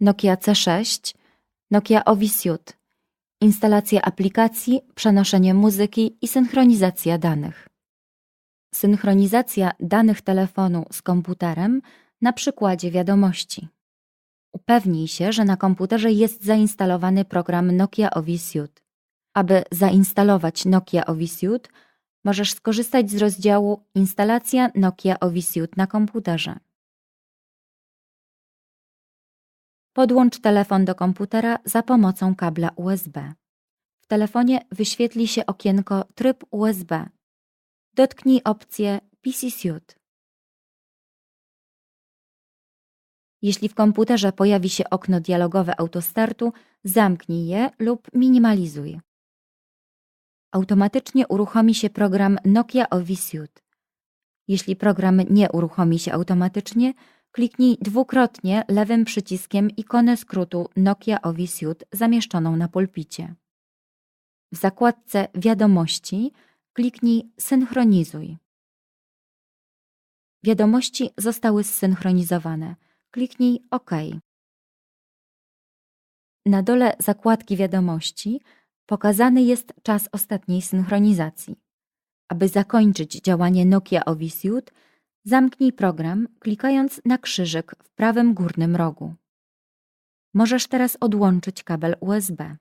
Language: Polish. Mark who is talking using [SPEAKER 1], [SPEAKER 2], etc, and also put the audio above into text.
[SPEAKER 1] Nokia C6, Nokia Ovisuit, instalacja aplikacji, przenoszenie muzyki i synchronizacja danych. Synchronizacja danych telefonu z komputerem na przykładzie wiadomości. Upewnij się, że na komputerze jest zainstalowany program Nokia Ovisuit. Aby zainstalować Nokia Ovisuit, możesz skorzystać z rozdziału Instalacja Nokia Ovisuit na komputerze. Podłącz telefon do komputera za pomocą kabla USB. W telefonie wyświetli się okienko Tryb USB. Dotknij opcję PC Suite. Jeśli w komputerze pojawi się okno dialogowe autostartu, zamknij je lub minimalizuj. Automatycznie uruchomi się program Nokia Ovisuit. Jeśli program nie uruchomi się automatycznie, kliknij dwukrotnie lewym przyciskiem ikonę skrótu Nokia Ovisuit zamieszczoną na pulpicie. W zakładce Wiadomości kliknij Synchronizuj. Wiadomości zostały zsynchronizowane. Kliknij OK. Na dole zakładki Wiadomości pokazany jest czas ostatniej synchronizacji. Aby zakończyć działanie Nokia Ovisuit, zamknij program klikając na krzyżyk w prawym górnym rogu. Możesz teraz odłączyć kabel USB.